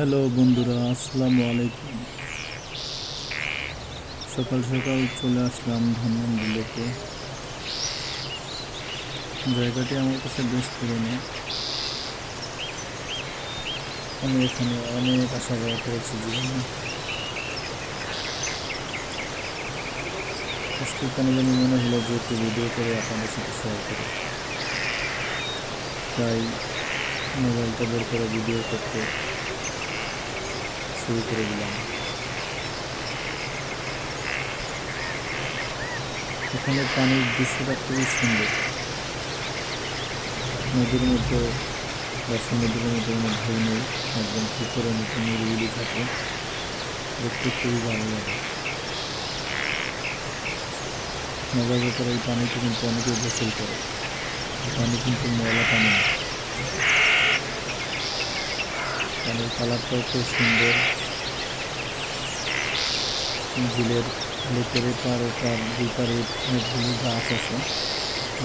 Hello বন্ধুরা, আসসালামু আলাইকুম। সকাল সকাল চলে আসলাম ধানমন্ডি লেকে জায়গাটি আমার কাছে বেশ পুরনো। আমি এখানে অনেক আসা যাওয়া করেছি জীবনে। আজকে কেন জানি মনে হলো যে একটু ভিডিও করে আপনাদের সাথে শেয়ার করি। তাই মোবাইলটা বের করে ভিডিও করতে শুরু করে দিলাম। এখানে পানির দৃশ্যটা খুবই সুন্দর। নদীর মধ্যে বা সমুদ্রের মধ্যে কোনো ঢেউ নেই, একদম পুকুরের মতো নিরিবিলি থাকে। দেখতে খুবই ভালো লাগে। মজার ব্যাপারে, এই পানিতে কিন্তু অনেকে গোসল করে। পানি কিন্তু ময়লা পানি পানির কালারটাও খুব সুন্দর। ঝিলের লেকের পার ওপার দুই অনেকগুলি গাছ আছে।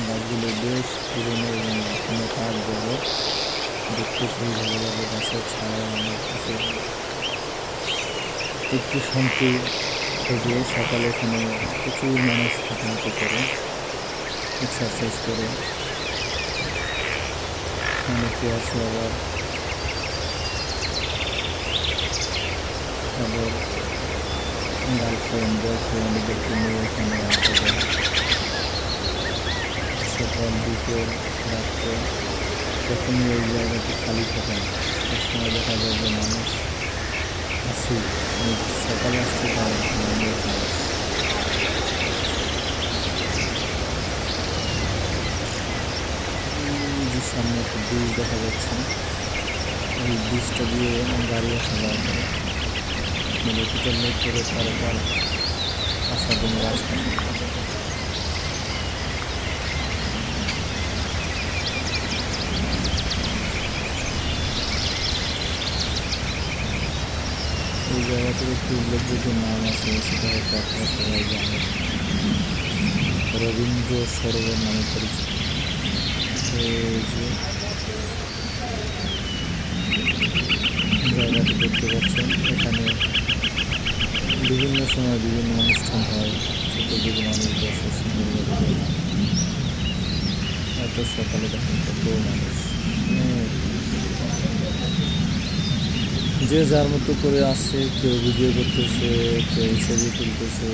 গাছগুলো বেশ পুরনো এবং এখনও কাঠ বড় দেখতে খুবই ভালো লাগে গাছের ছায়া অনেক কিছু। একটু শান্তি খোঁজে, সকালে এখানে প্রচুর মানুষ হাঁটাহাঁটি করে এক্সারসাইজ করে। অনেকে আছে আবার তাদের গার্লফ্রেন্ড বয়ফ্রেন্ড এদেরকে নিয়ে এখানে যায় সকাল বিকেল রাত্রে যখনই এই জায়গাটি খালি থাকে না সে সময় দেখা যায় যে মানুষ আসি সকালে আসতে পারে যে সামনে একটা ব্রিজ দেখা যাচ্ছে এই ব্রিজটা দিয়ে গাড়ি আসা যাওয়া নদীটা লেক করে পারে পার আসার জন্য রাস্তা। এই জায়গাটির একটি উল্লেখযোগ্য নাম আছে, সেটা হয়তো আপনারা সবাই জানেন রবীন্দ্র সরোবর নামে পরিচিত জায়গাটি দেখতে পাচ্ছেন, এখানে বিভিন্ন সময় বিভিন্ন অনুষ্ঠান হয়, ছোটো থেকে মানুষ বসে এত সকালে দেখেন কত মানুষ। যে যার মতো করে আসছে কেউ ভিডিও করতেছে, কেউ ছবি তুলতেছে,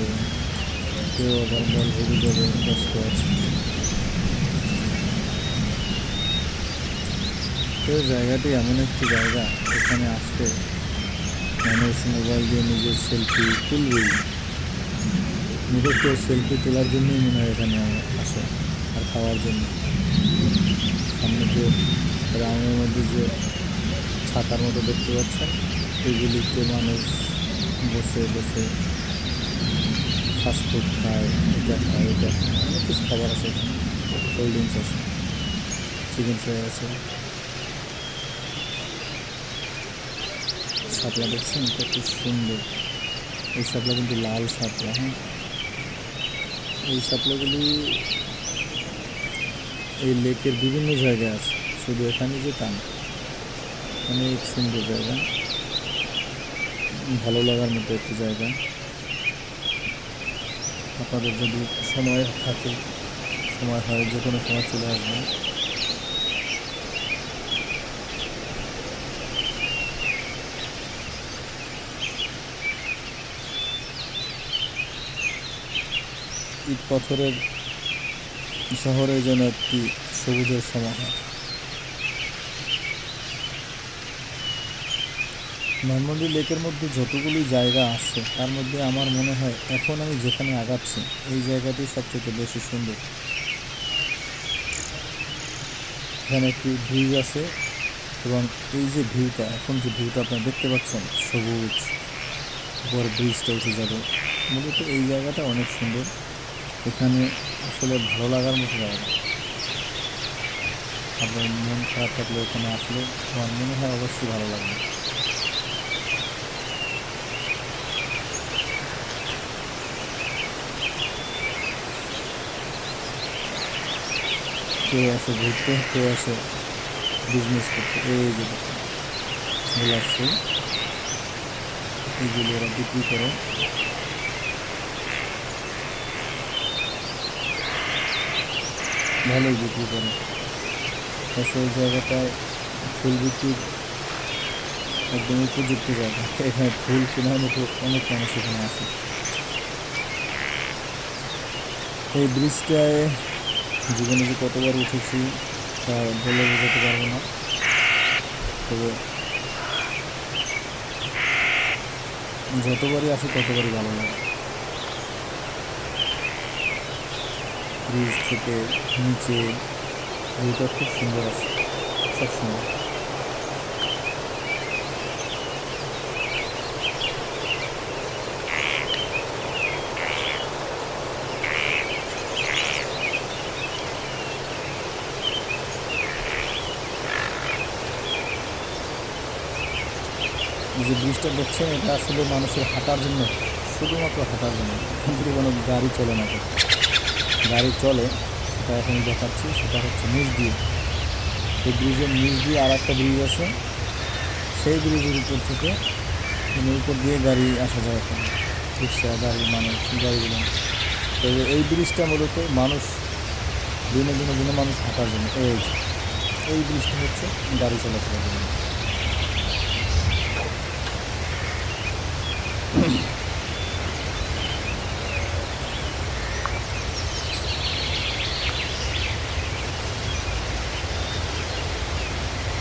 কেউ আবার মন অভিযোগে ব্যস্ত আছে। তো জায়গাটি এমন একটি জায়গা, এখানে আসতে মানুষ মোবাইল দিয়ে নিজের সেলফি তুলবেই। নিজের কেউ সেলফি তোলার জন্যই মনে হয় এখানে আসে, আর খাওয়ার জন্য। সামনে যে গ্রামের মধ্যে যে ছাতার মতো দেখতে পাচ্ছেন, এগুলিতে মানুষ বসে বসে ফাস্টফুড খায়, এটা খায় এটা খায়, অনেক কিছু খাবার আছে কোল্ড ড্রিঙ্কস আছে চিকেন ফ্রাই আছে। শাপলা দেখছেন? কত সুন্দর। এই শাপলা কিন্তু লাল শাপলা হ্যাঁ? এই শাপলাগুলি এই লেকের বিভিন্ন জায়গায় আছে। শুধু এখানে যে তা অনেক সুন্দর জায়গা। ভালো লাগার মতো একটি জায়গা। আপনাদের যদি সময় থাকে, সময় হয় যে কোনো সময় চলে আসবেন। ইট পাথরের শহরে যেন একটি সবুজের সমাহার ধানমন্ডি লেকের মধ্যে যতগুলি জায়গা আছে, তার মধ্যে আমার মনে হয় এখন আমি যেখানে আগাচ্ছি, এই জায়গাটি সবচেয়ে বেশি সুন্দর। এখানে একটি ব্রিজ আছে এবং এই যে ভিউটা, এখন যে ভিউটা আপনারা দেখতে পাচ্ছেন, সবুজ, উপর ব্রিজটা উঠে যাবে। মূলত এই জায়গাটা অনেক সুন্দর। এখানে আসলে ভালো লাগার মতো জায়গা আপনার মন খারাপ থাকলে এখানে আসলে আমার মনে হয় অবশ্যই ভালো লাগবে। কেউ আছে ঘুরতে কেউ আছে বিজনেস করতে, এই যে এগুলো এগুলি ওরা বিক্রি করে। ভালোই বিক্রি করে সেই জায়গাটায় ফুল বিক্রির একদম উপযুক্ত জায়গা। এখানে ফুল কেনার মতো অনেক মানুষ এখানে আসে এই ব্রিজটায় জীবনে যে কতবার উঠেছি তা বলে বোঝাতে পারব না। তবে যতবারই আসি ততবারই ভালো লাগে। ব্রিজ থেকে নিচে ভিউটা খুব সুন্দর আছে সবসময় যে ব্রিজটা দেখছেন, এটা আসলে মানুষের হাঁটার জন্য, শুধুমাত্র হাঁটার জন্য, কিন্তু কোনো গাড়ি চলে না। গাড়ি চলে, সেটা এখন দেখাচ্ছি, সেটা হচ্ছে নিচ দিয়ে। এই ব্রিজের নিচ দিয়ে আর একটা ব্রিজ আছে। সেই ব্রিজের উপর থেকে মানে উপর দিয়ে গাড়ি আসা যায় এখন। রিক্সা, গাড়ি, মানুষ, গাড়িগুলো। তো এই ব্রিজটা মূলত মানুষ বিনোদনের জন্য মানুষ হাঁটার জন্য। এই এই ব্রিজটা হচ্ছে গাড়ি চলাচলের জন্য।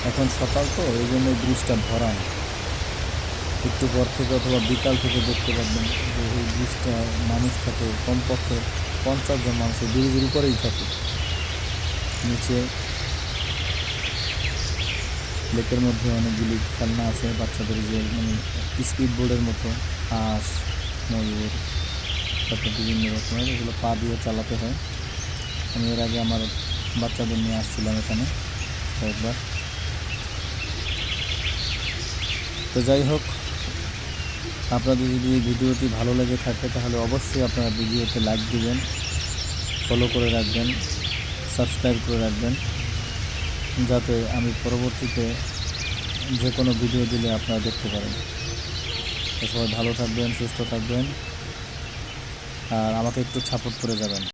এখন সকাল তো, এই জন্য ব্রিজটা ভরা একটু পর থেকে অথবা বিকাল থেকে দেখতে পারবেন যে এই ব্রিজটা মানুষ থাকে, কমপক্ষে পঞ্চাশ জন মানুষ ব্রিজের উপরেই থাকে। নিচে লেকের মধ্যে অনেকগুলি খেলনা আছে, বাচ্চাদের যে মানে স্পিড বোর্ডের মতো, হাঁস, ময়ূর, তারপর বিভিন্ন রকমের, এগুলো পা দিয়ে চালাতে হয়। আমি এর আগে আমার বাচ্চাদের নিয়ে আসছিলাম এখানে কয়েকবার। তো যাই হোক, আপনাদের যদি এই ভিডিওটি ভালো লেগে থাকে, তাহলে অবশ্যই আপনারা ভিডিওতে লাইক দিবেন ফলো করে রাখবেন সাবস্ক্রাইব করে রাখবেন, যাতে আমি পরবর্তীতে যে কোনো ভিডিও দিলে আপনারা দেখতে পারেন। সবাই ভালো থাকবেন, সুস্থ থাকবেন, আর আমাকে একটু সাপোর্ট করে যাবেন।